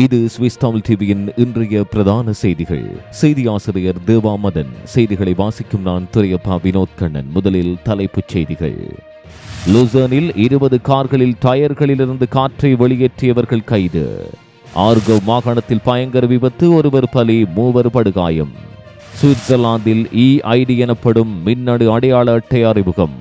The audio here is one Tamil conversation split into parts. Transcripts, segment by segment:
இது சுவிஸ் தமிழ் டிவியின் இன்றைய பிரதான செய்திகள். செய்தி ஆசிரியர் தேவா மதன் செய்திகளை வாசிக்கும் நான் துரையப்பா வினோத் கண்ணன். முதலில் தலைப்புச் செய்திகள். லுசனில் இருபது கார்களில் டயர்களிலிருந்து காற்றை வெளியேற்றியவர்கள் கைது. ஆர்கவ் மாகாணத்தில் பயங்கர விபத்து ஒருவர் பலி மூவர் படுகாயம். சுவிட்சர்லாந்தில் இஐடி எனப்படும் மின்னணு அடையாள அட்டை அறிமுகம்.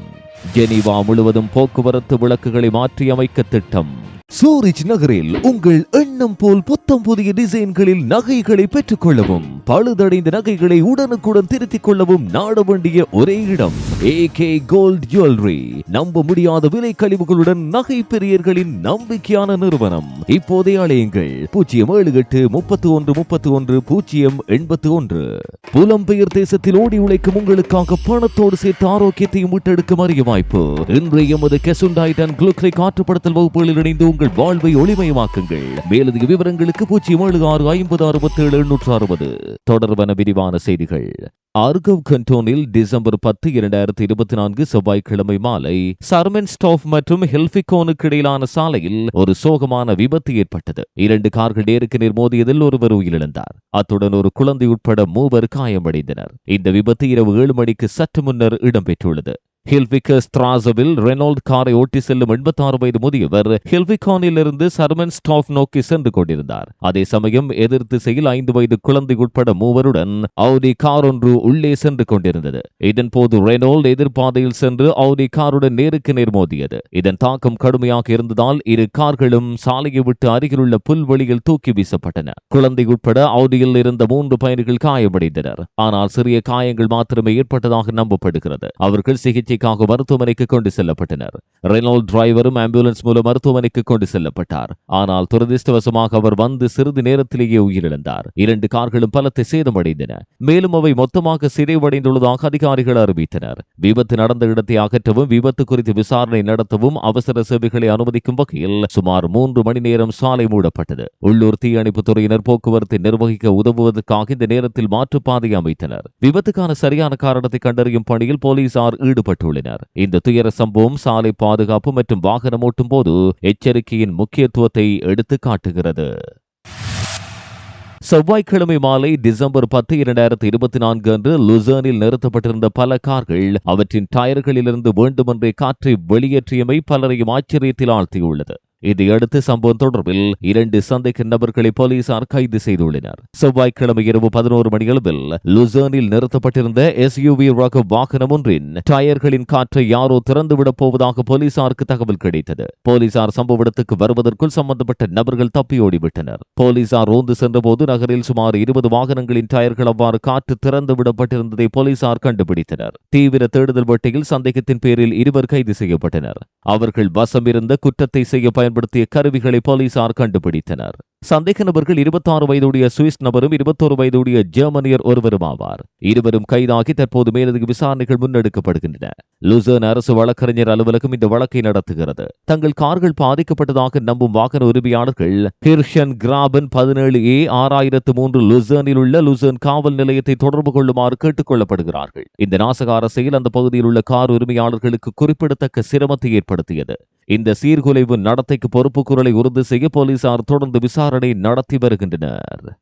ஜெனீவா முழுவதும் போக்குவரத்து விளக்குகளை மாற்றியமைக்க திட்டம். சூரிச் நகரில் உங்கள் எண்ணம் போல் புத்தம் புதிய டிசைன்களில் நகைகளை பெற்றுக் கொள்ளவும் பழுதடைந்த நகைகளை உடனுக்குடன் திருத்திக் கொள்ளவும் நாட வேண்டிய ஒரே இடம் ஏ கே கோல்ட் ஜுவல்லரி நம்ப முடியாத விலை கழிவுகளுடன் நகை பெரியர்களின் நம்பிக்கையான நிறுவனம். இப்போதே அழையுங்கள் பூஜ்ஜியம் ஏழு எட்டு முப்பத்தி ஒன்று முப்பத்தி ஒன்று பூஜ்ஜியம் எண்பத்தி ஒன்று புலம்பெயர் தேசத்தில் ஓடி உழைக்கும் உங்களுக்காக பணத்தோடு சேர்த்து ஆரோக்கியத்தையும் மீட்டெடுக்கும் அரிய வாய்ப்பு. இன்றைய எமது கெசுண்டாய்டன் அண்ட் குளுக்ரை காற்றுப்படுத்தல் வகுப்புகளில் இணைந்து உங்கள் வாழ்வை ஒளிமயமாக்குங்கள். மேலதிக விவரங்களுக்கு பூஜ்ஜியம் ஏழு ஆறு ஐம்பது அறுபத்தி ஏழு எண்ணூற்று அறுபது. தொடர்பான விரிவான செய்திகள். ஆர்கவ் கண்டோனில் டிசம்பர் பத்து இரண்டாயிரத்தி இருபத்தி நான்கு செவ்வாய்க்கிழமை மாலை சர்மென் ஸ்டாஃப் மற்றும் ஹெல்பிகோனுக்கு இடையிலான சாலையில் ஒரு சோகமான விபத்து ஏற்பட்டது. இரண்டு கார்கள் நேருக்கு நேர் மோதியதில் ஒருவர் உயிரிழந்தார். அத்துடன் ஒரு குழந்தை உட்பட மூவர் காயமடைந்தனர். இந்த விபத்து இரவு ஏழு மணிக்கு சற்று முன்னர் இடம்பெற்றுள்ளது. ஹில்விக்கர் ஸ்ட்ராசவில் ரெனால்ட் காரை ஓட்டி செல்லும் எண்பத்தாறு வயது முதியவர் ஹில்விகானில் இருந்து சர்மன் ஸ்டாஃப் நோக்கி சென்று கொண்டிருந்தார். அதே சமயம் எதிர் திசையில் ஐந்து வயது குழந்தை உட்பட மூவருடன் அவுடி கார் ஒன்று உள்ளே சென்று கொண்டிருந்தது. இதன் போது ரெனால்ட் எதிர்பாதையில் சென்று அவுடி காருடன் நேருக்கு நேர் மோதியது. இதன் தாக்கம் கடுமையாக இருந்ததால் இரு கார்களும் சாலையை விட்டு அருகிலுள்ள புல்வெளியில் தூக்கி வீசப்பட்டன. குழந்தை உட்பட அவுடியில் இருந்த மூன்று பயணிகள் காயமடைந்தனர். ஆனால் சிறிய காயங்கள் மாத்திரமே ஏற்பட்டதாக நம்பப்படுகிறது. அவர்கள் சிகிச்சை சிகிச்சைக்காக மருத்துவமனைக்கு கொண்டு செல்லப்பட்டனர். ரெனால்ட் டிரைவரும் ஆம்புலன்ஸ் மூலம் மருத்துவமனைக்கு கொண்டு செல்லப்பட்டார். ஆனால் துரதிருஷ்டவசமாக அவர் வந்து சிறிது நேரத்திலேயே உயிரிழந்தார். இரண்டு கார்களும் பலத்தை சேதமடைந்தன. மேலும் அவை மொத்தமாக சிதைவடைந்துள்ளதாக அதிகாரிகள் அறிவித்தனர். விபத்து நடந்த இடத்தை அகற்றவும் விபத்து குறித்து விசாரணை நடத்தவும் அவசர சேவைகளை அனுமதிக்கும் வகையில் சுமார் மூன்று மணி நேரம் சாலை மூடப்பட்டது. உள்ளூர் தீயணைப்பு துறையினர் போக்குவரத்தை நிர்வகிக்க உதவுவதற்காக இந்த நேரத்தில் மாற்றுப்பாதை அமைத்தனர். விபத்துக்கான சரியான காரணத்தை கண்டறியும் பணியில் போலீசார் ஈடுபட்டு ஈடுபட்டுள்ளனர் இந்த துயர சம்பவம் சாலை பாதுகாப்பு மற்றும் வாகனம் ஓட்டும் போது எச்சரிக்கையின் முக்கியத்துவத்தை எடுத்து காட்டுகிறது. செவ்வாய்க்கிழமை மாலை டிசம்பர் பத்து இரண்டாயிரத்தி இருபத்தி நான்கு அன்று லுசர்னில் நிறுத்தப்பட்டிருந்த பல கார்கள் அவற்றின் டயர்களிலிருந்து வேண்டுமென்றே காற்றை வெளியேற்றியமை பலரையும் ஆச்சரியத்தில் ஆழ்த்தியுள்ளது. இதையடுத்து சம்பவம் தொடர்பில் இரண்டு சந்தேக நபர்களை போலீசார் கைது செய்துள்ளனர். செவ்வாய்க்கிழமை இரவு பதினோரு மணியளவில் லுசர்னில் நிறுத்தப்பட்டிருந்த எஸ்யூவி ரக வாகனம் ஒன்றின் டயர்களின் காற்றை யாரோ திறந்துவிடப் போவதாக போலீசாருக்கு தகவல் கிடைத்தது. போலீசார் சம்பவ இடத்துக்கு வருவதற்குள் சம்பந்தப்பட்ட நபர்கள் தப்பியோடிவிட்டனர் போலீசார் ரோந்து சென்றபோது நகரில் சுமார் இருபது வாகனங்களின் டயர்கள் அவ்வாறு காற்று திறந்து விடப்பட்டிருந்ததை போலீசார் கண்டுபிடித்தனர். தீவிர தேடுதல் வேட்டையில் சந்தேகத்தின் பேரில் இருவர் கைது செய்யப்பட்டனர். அவர்கள் வசமிருந்த குற்றத்தை செய்ய பயன்படுத்திய கருவிகளை போலீசார் கண்டுபிடித்தனர். சந்தேக நபர்கள் இருபத்தாறு வயதுடைய சுவிஸ் நபரும் இருபத்தோரு வயதுடைய ஜெர்மனியர் ஒருவரும் ஆவார் இருவரும் கைதாகி தற்போது மேலதிக விசாரணைகள் முன்னெடுக்கப்படுகின்றன. லுசர்ன் அரசு வழக்கறிஞர் அலுவலகம் இந்த வழக்கை நடத்துகிறது. தங்கள் கார்கள் பாதிக்கப்பட்டதாக நம்பும் வாகன உரிமையாளர்கள் ஹிர்ஷன் கிராபன் பதினேழு ஏ ஆறாயிரத்து மூன்று லுசர்னில் உள்ள லுசர்ன் காவல் நிலையத்தை தொடர்பு கொள்ளுமாறு கேட்டுக் கொள்ளப்படுகிறார்கள். இந்த நாசகார செயல் அந்த பகுதியில் உள்ள கார் உரிமையாளர்களுக்கு குறிப்பிடத்தக்க சிரமத்தை ஏற்படுத்தியது. இந்த சீர்குலைவு நடத்தைக்கு பொறுப்பு குரலை உறுதி செய்ய போலீசார் தொடர்ந்து விசாரணை நடத்தி வருகின்றனர்.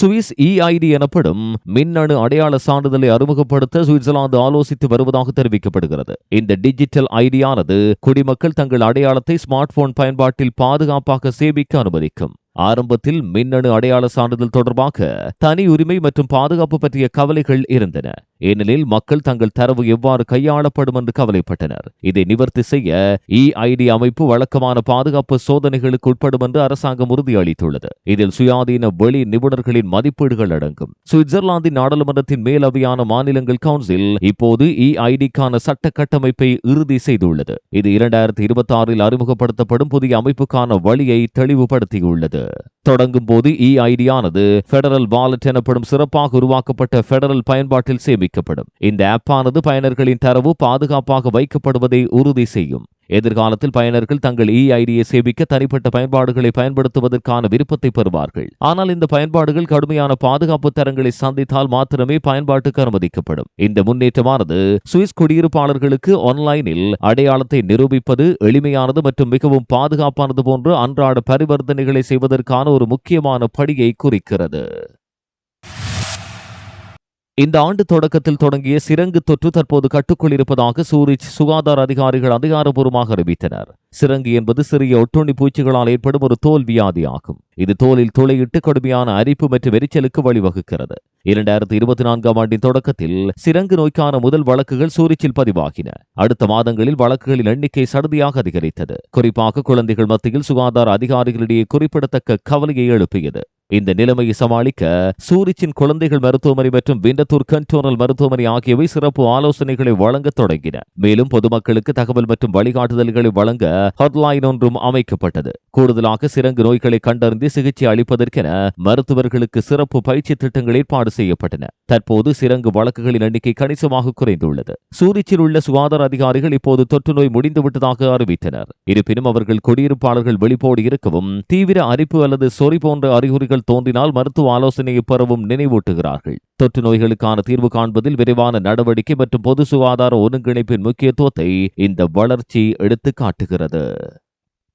சுவிஸ் இஐடி எனப்படும் மின்னணு அடையாள சான்றிதழை அறிமுகப்படுத்த சுவிட்சர்லாந்து ஆலோசித்து வருவதாக தெரிவிக்கப்படுகிறது. இந்த டிஜிட்டல் ஐடியானது குடிமக்கள் தங்கள் அடையாளத்தை ஸ்மார்ட் போன் பயன்பாட்டில் பாதுகாப்பாக சேமிக்க அனுமதிக்கும். ஆரம்பத்தில் மின்னணு அடையாள சான்றிதழ் தொடர்பாக தனி உரிமை மற்றும் பாதுகாப்பு பற்றிய கவலைகள் இருந்தன. ஏனெனில் மக்கள் தங்கள் தரவு எவ்வாறு கையாளப்படும் என்று கவலைப்பட்டனர். இதை நிவர்த்தி செய்ய இஐடி அமைப்பு வழக்கமான பாதுகாப்பு சோதனைகளுக்கு உட்படும் என்று அரசாங்கம் உறுதியளித்துள்ளது. இதில் சுயாதீன வெளி நிபுணர்களின் மதிப்பீடுகள் அடங்கும். சுவிட்சர்லாந்தின் நாடாளுமன்றத்தின் மேலவையான மாநிலங்கள் கவுன்சில் இப்போது இஐடிக்கான சட்ட கட்டமைப்பை இறுதி செய்துள்ளது. இது இரண்டாயிரத்தி இருபத்தி ஆறில் அறிமுகப்படுத்தப்படும் புதிய அமைப்புக்கான வழியை தெளிவுபடுத்தியுள்ளது. தொடங்கும் போது ஐடியானது பெடரல் வாலெட் எனப்படும் சிறப்பாக உருவாக்கப்பட்ட பெடரல் பயன்பாட்டில் சேமிக்கப்படும் இந்த ஆப்பானது பயனர்களின் தரவு பாதுகாப்பாக வைக்கப்படுவதை உறுதி செய்யும். எதிர்காலத்தில் பயனர்கள் தங்கள் இஐடியை சேமிக்க தனிப்பட்ட பயன்பாடுகளை பயன்படுத்துவதற்கான விருப்பத்தை பெறுவார்கள். ஆனால் இந்த பயன்பாடுகள் கடுமையான பாதுகாப்பு தரங்களை சந்தித்தால் மாத்திரமே பயன்பாட்டுக்கு அனுமதிக்கப்படும். இந்த முன்னேற்றமானது சுவிஸ் குடியிருப்பாளர்களுக்கு ஆன்லைனில் அடையாளத்தை நிரூபிப்பது எளிமையானது மற்றும் மிகவும் பாதுகாப்பானது போன்ற அன்றாட பரிவர்த்தனைகளை செய்வதற்கான ஒரு முக்கியமான படியை குறிக்கிறது. இந்த ஆண்டு தொடக்கத்தில் தொடங்கிய சிரங்கு தொற்று தற்போது கட்டுக்குள் இருப்பதாக சூரிச் சுகாதார அதிகாரிகள் அதிகாரப்பூர்வமாக அறிவித்தனர். சிறங்கு என்பது சிறிய ஒட்டுண்ணி பூச்சிகளால் ஏற்படும் ஒரு தோல் வியாதி ஆகும் இது தோலில் துளையிட்டு கடுமையான அரிப்பு மற்றும் எரிச்சலுக்கு வழிவகுக்கிறது. இரண்டாயிரத்தி இருபத்தி நான்காம் ஆண்டின் தொடக்கத்தில் சிரங்கு நோய்க்கான முதல் வழக்குகள் சூரிச்சில் பதிவாகின. அடுத்த மாதங்களில் வழக்குகளின் எண்ணிக்கை சடுதியாக அதிகரித்தது. குறிப்பாக குழந்தைகள் மத்தியில் சுகாதார அதிகாரிகளிடையே குறிப்பிடத்தக்க கவலையை எழுப்பியது. இந்த நிலைமையை சமாளிக்க சூரிச்சின் குழந்தைகள் மருத்துவமனை மற்றும் விண்டத்தூர் கண்டோனல் மருத்துவமனை ஆகியவை சிறப்பு ஆலோசனைகளை வழங்க தொடங்கின. மேலும் பொதுமக்களுக்கு தகவல் மற்றும் வழிகாட்டுதல்களை வழங்க ஹாட்லைன் ஒன்றும் அமைக்கப்பட்டது. கூடுதலாக சிறங்கு நோய்களை கண்டறிந்து சிகிச்சை அளிப்பதற்கென மருத்துவர்களுக்கு சிறப்பு பயிற்சி திட்டங்கள் ஏற்பாடு செய்யப்பட்டன. தற்போது சிறங்கு வழக்குகளின் எண்ணிக்கை கணிசமாக குறைந்துள்ளது. சூரிச்சில் உள்ள சுகாதார அதிகாரிகள் இப்போது தொற்று நோய் முடிந்துவிட்டதாக அறிவித்தனர். இருப்பினும் அவர்கள் குடியிருப்பாளர்கள் வெளிப்போடு இருக்கவும் தீவிர அரிப்பு அல்லது சொறி போன்ற அறிகுறிகள் தோன்றினால் மருத்துவ ஆலோசனையை பெறவும் நினைவூட்டுகிறார்கள். தொற்று நோய்களுக்கான தீர்வு காண்பதில் விரைவான நடவடிக்கை மற்றும் பொது சுகாதார ஒருங்கிணைப்பின் முக்கியத்துவத்தை இந்த வளர்ச்சி எடுத்து காட்டுகிறது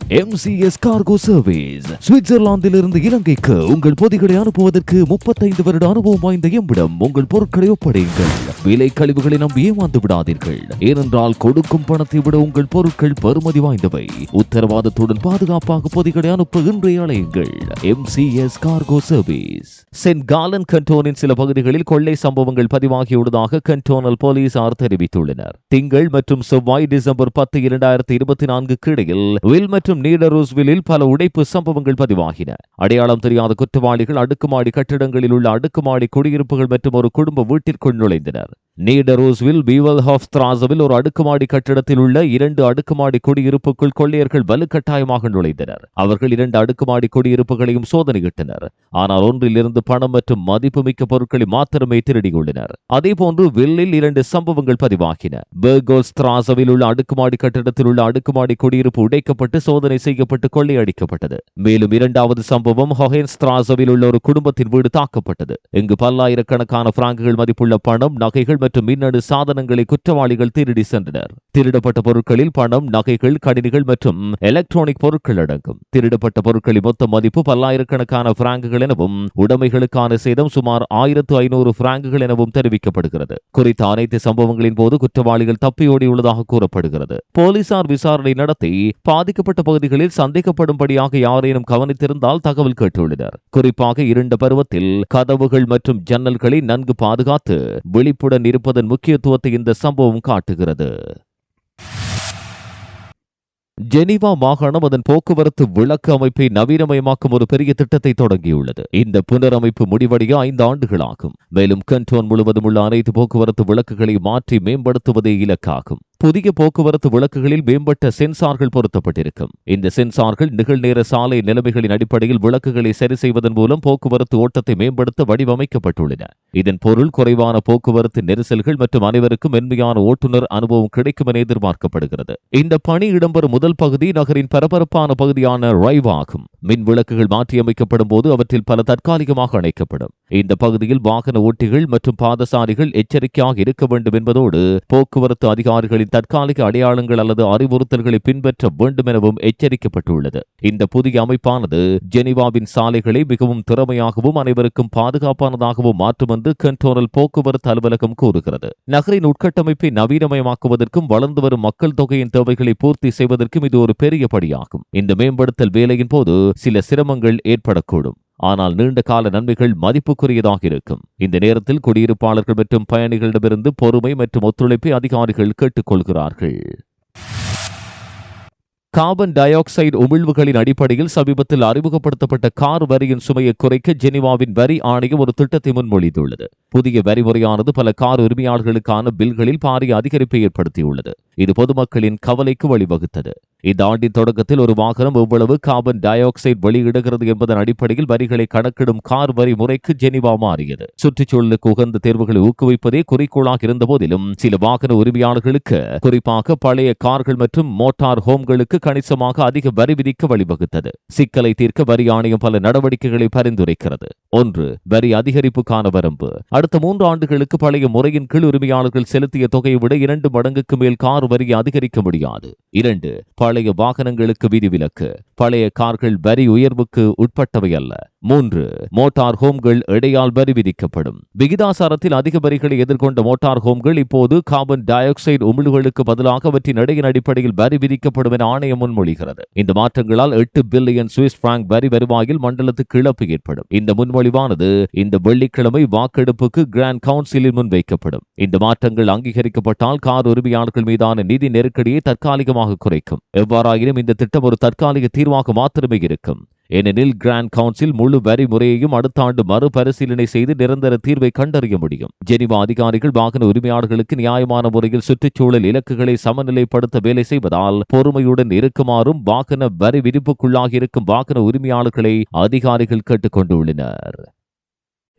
எம்சிஎஸ் கார்கோ சர்வீஸ் சுவிட்சர்லாந்திலிருந்து இலங்கைக்கு உங்கள் பொதிகளை அனுப்புவதற்கு முப்பத்தைந்து வருட அனுபவம் வாய்ந்த எம்மிடம் உங்கள் பொருட்களை ஒப்படையுங்கள். விலை கழிவுகளை நம்பி ஏமாந்து விடாதீர்கள். ஏனென்றால் கொடுக்கும் பணத்தை விட உங்கள் பொருட்கள் பெறுமதி வாய்ந்தவை. உத்தரவாதத்துடன் பாதுகாப்பாக பொதிகளை அனுப்ப இன்றைய அலையுங்கள். MCS cargo service Saint Gallen கண்டோனின் சில பகுதிகளில் கொள்ளை சம்பவங்கள் பதிவாகியுள்ளதாக கண்டோனல் போலீசார் தெரிவித்துள்ளனர். திங்கள் மற்றும் செவ்வாய் டிசம்பர் பத்து இரண்டாயிரத்தி இருபத்தி நான்குக்கு இடையில் வில்மட் மற்றும் நீடரோஸ்வில்லில் பல உடைப்பு சம்பவங்கள் பதிவாகின. அடையாளம் தெரியாத குற்றவாளிகள் அடுக்குமாடி கட்டிடங்களில் உள்ள அடுக்குமாடி குடியிருப்புகள் மற்றும் ஒரு குடும்ப வீட்டிற்குள் நுழைந்தனர். நீடரோஸ்வில் பீவல் திராசவில் ஒரு அடுக்குமாடி கட்டிடத்தில் உள்ள இரண்டு அடுக்குமாடி குடியிருப்புக்குள் கொள்ளையர்கள் வலுக்கட்டாயமாக நுழைந்தனர். அவர்கள் இரண்டு அடுக்குமாடி குடியிருப்புகளையும் சோதனையிட்டனர். ஆனால் ஒன்றிலிருந்து பணம் மற்றும் மதிப்புமிக்க பொருட்களை மாத்திரமே திருடியுள்ளனர். அதேபோன்று வில்லில் இரண்டு சம்பவங்கள் பதிவாகின. பெர்கோல்ஸ் திராசவில் உள்ள அடுக்குமாடி கட்டிடத்தில் உள்ள அடுக்குமாடி குடியிருப்பு உடைக்கப்பட்டு சோதனை செய்யப்பட்டு கொள்ளையடிக்கப்பட்டது. மேலும் இரண்டாவது சம்பவம் ஹொஹேன்ஸ் திராசவில் உள்ள ஒரு குடும்பத்தின் வீடு தாக்கப்பட்டது. இங்கு பல்லாயிரக்கணக்கான பிராங்குகள் மதிப்புள்ள பணம் நகைகள் மற்றும் மின்னணு சாதனங்களை குற்றவாளிகள் திருடி சென்றனர். திருடப்பட்ட பொருட்களில் பணம் நகைகள் கணினிகள் மற்றும் எலக்ட்ரானிக் பொருட்கள் அடங்கும். திருடப்பட்ட பொருட்களின் மொத்த மதிப்பு பல்லாயிரக்கணக்கான பிராங்குகள் எனவும் உடைமைகளுக்கான சேதம் சுமார் ஆயிரத்து ஐநூறு பிராங்குகள் எனவும் தெரிவிக்கப்படுகிறது. குறித்த அனைத்து சம்பவங்களின் போது குற்றவாளிகள் தப்பியோடியுள்ளதாக கூறப்படுகிறது. போலீசார் விசாரணை நடத்தி பாதிக்கப்பட்ட பகுதிகளில் சந்தேகப்படும்படியாக யாரேனும் கவனித்திருந்தால் தகவல் கேட்டுள்ளனர். குறிப்பாக இருண்ட பருவத்தில் கதவுகள் மற்றும் ஜன்னல்களை நன்கு பாதுகாத்து விழிப்புடன் இருப்பதன் முக்கியத்துவத்தை இந்த சம்பவம் காட்டுகிறது. ஜெனீவா மாகாணம் அதன் போக்குவரத்து விளக்கு அமைப்பை நவீனமயமாக்கும் ஒரு பெரிய திட்டத்தை தொடங்கியுள்ளது. இந்த புனரமைப்பு முடிவடைய ஐந்து ஆண்டுகளாகும் மேலும் கண்டோன் முழுவதும் உள்ள அனைத்து போக்குவரத்து விளக்குகளை மாற்றி மேம்படுத்துவதே இலக்காகும். புதிய போக்குவரத்து விளக்குகளில் மேம்பட்ட சென்சார்கள் பொருத்தப்பட்டிருக்கும். இந்த சென்சார்கள் நிகழ்நேர சாலை நிலைமைகளின் அடிப்படையில் விளக்குகளை சரி செய்வதன் மூலம் போக்குவரத்து ஓட்டத்தை மேம்படுத்த வடிவமைக்கப்பட்டுள்ளன. இதன் பொருள் குறைவான போக்குவரத்து நெரிசல்கள் மற்றும் அனைவருக்கும் மென்மையான ஓட்டுநர் அனுபவம் கிடைக்கும் என எதிர்பார்க்கப்படுகிறது. இந்த பணி இடம்பெறும் முதல் பகுதி நகரின் பரபரப்பான பகுதியான ரைவ் ஆகும். மின் விளக்குகள் மாற்றியமைக்கப்படும் போது அவற்றில் பல தற்காலிகமாக அணைக்கப்படும். இந்த பகுதியில் வாகன ஓட்டிகள் மற்றும் பாதசாரிகள் எச்சரிக்கையாக இருக்க வேண்டும் என்பதோடு போக்குவரத்து அதிகாரிகளின் தற்காலிக அடையாளங்கள் அல்லது அறிவுறுத்தல்களை பின்பற்ற வேண்டும் எனவும் எச்சரிக்கப்பட்டுள்ளது. இந்த புதிய அமைப்பானது ஜெனீவாவின் சாலைகளை மிகவும் திறமையாகவும் அனைவருக்கும் பாதுகாப்பானதாகவும் மாற்றும் என்று கண்டோனல் போக்குவரத்து அலுவலகம் கூறுகிறது. நகரின் உட்கட்டமைப்பை நவீனமயமாக்குவதற்கும் வளர்ந்து வரும் மக்கள் தொகையின் தேவைகளை பூர்த்தி செய்வதற்கும் இது ஒரு பெரிய படியாகும். இந்த மேம்படுத்தல் வேலையின் போது சில சிரமங்கள் ஏற்படக்கூடும். ஆனால் நீண்ட கால நன்மைகள் மதிப்புக்குரியதாக இருக்கும். இந்த நேரத்தில் குடியிருப்பாளர்கள் மற்றும் பயணிகளிடமிருந்து பொறுமை மற்றும் ஒத்துழைப்பை அதிகாரிகள் கேட்டுக்கொள்கிறார்கள். கார்பன் டை ஆக்சைடு உமிழ்வுகளின் அடிப்படையில் சமீபத்தில் அறிமுகப்படுத்தப்பட்ட கார் வரியின் சுமையை குறைக்க ஜெனிவாவின் வரி ஆணையம் ஒரு திட்டத்தை முன்மொழிந்துள்ளது. புதிய வரி முறையானது பல கார் உரிமையாளர்களுக்கான பில்களில் பாரிய அதிகரிப்பை ஏற்படுத்தியுள்ளது. இது பொதுமக்களின் கவலைக்கு வழிவகுத்தது. இந்த ஆண்டின் தொடக்கத்தில் ஒரு வாகனம் எவ்வளவு கார்பன் டை ஆக்சைடு வெளியிடுகிறது என்பதன் அடிப்படையில் வரிகளை கணக்கிடும் கார் வரி முறைக்கு ஜெனிவா மாறியது. சுற்றுச்சூழலுக்கு உகந்த தேர்வுகளை ஊக்குவிப்பதே குறிக்கோளாக இருந்த போதிலும் சில வாகன உரிமையாளர்களுக்கு குறிப்பாக பழைய கார்கள் மற்றும் மோட்டார் ஹோம்களுக்கு கணிசமாக அதிக வரி விதிக்க வழிவகுத்தது. சிக்கலை தீர்க்க வரி ஆணையம் பல நடவடிக்கைகளை பரிந்துரைக்கிறது. ஒன்று வரி அதிகரிப்புக்கான வரம்பு. அடுத்த மூன்று ஆண்டுகளுக்கு பழைய முறையின் கீழ் உரிமையாளர்கள் செலுத்திய தொகையை விட இரண்டு மடங்குக்கு மேல் கார் வரியை அதிகரிக்க முடியாது. இரண்டு பழைய வாகனங்களுக்கு விதிவிலக்கு. பழைய கார்கள் வரி உயர்வுக்கு உட்பட்டவை அல்ல. மூன்று மோட்டார் ஹோம்கள் இடையால் வரி விதிக்கப்படும். விகிதாசாரத்தில் அதிக வரிகளை எதிர்கொண்ட மோட்டார் ஹோம்கள் இப்போது கார்பன் டை ஆக்சைடு உமிழ்வுகளுக்கு பதிலாக அவற்றின் எடையின் அடிப்படையில் வரி விதிக்கப்படும் என ஆணையம் முன்மொழிகிறது. இந்த மாற்றங்களால் எட்டு பில்லியன் சுவிஸ் பிராங்க் வரி வருவாயில் மண்டலத்துக்கு இழப்பு ஏற்படும். இந்த முன்மொழிவானது இந்த வெள்ளிக்கிழமை வாக்கெடுப்புக்கு கிராண்ட் கவுன்சிலில் முன்வைக்கப்படும். இந்த மாற்றங்கள் அங்கீகரிக்கப்பட்டால் கார் உரிமையாளர்கள் மீதான நிதி நெருக்கடியை தற்காலிகமாக குறைக்கும். எவ்வாறாயினும் இந்த திட்டம் ஒரு தற்காலிக தீர்வாக மாத்திரமே இருக்கும். ஏனெனில் கிராண்ட் கவுன்சில் முழு வரி முறையையும் அடுத்த ஆண்டு மறுபரிசீலனை செய்து நிரந்தர தீர்வை கண்டறிய முடியும். ஜெனிவா அதிகாரிகள் வாகன உரிமையாளர்களுக்கு நியாயமான முறையில் சுற்றுச்சூழல் இலக்குகளை சமநிலைப்படுத்த வேலை செய்வதால் பொறுமையுடன் இருக்குமாறும் வாகன வரி விதிப்புக்குள்ளாகி இருக்கும் வாகன உரிமையாளர்களை அதிகாரிகள் கேட்டுக் கொண்டுள்ளனர்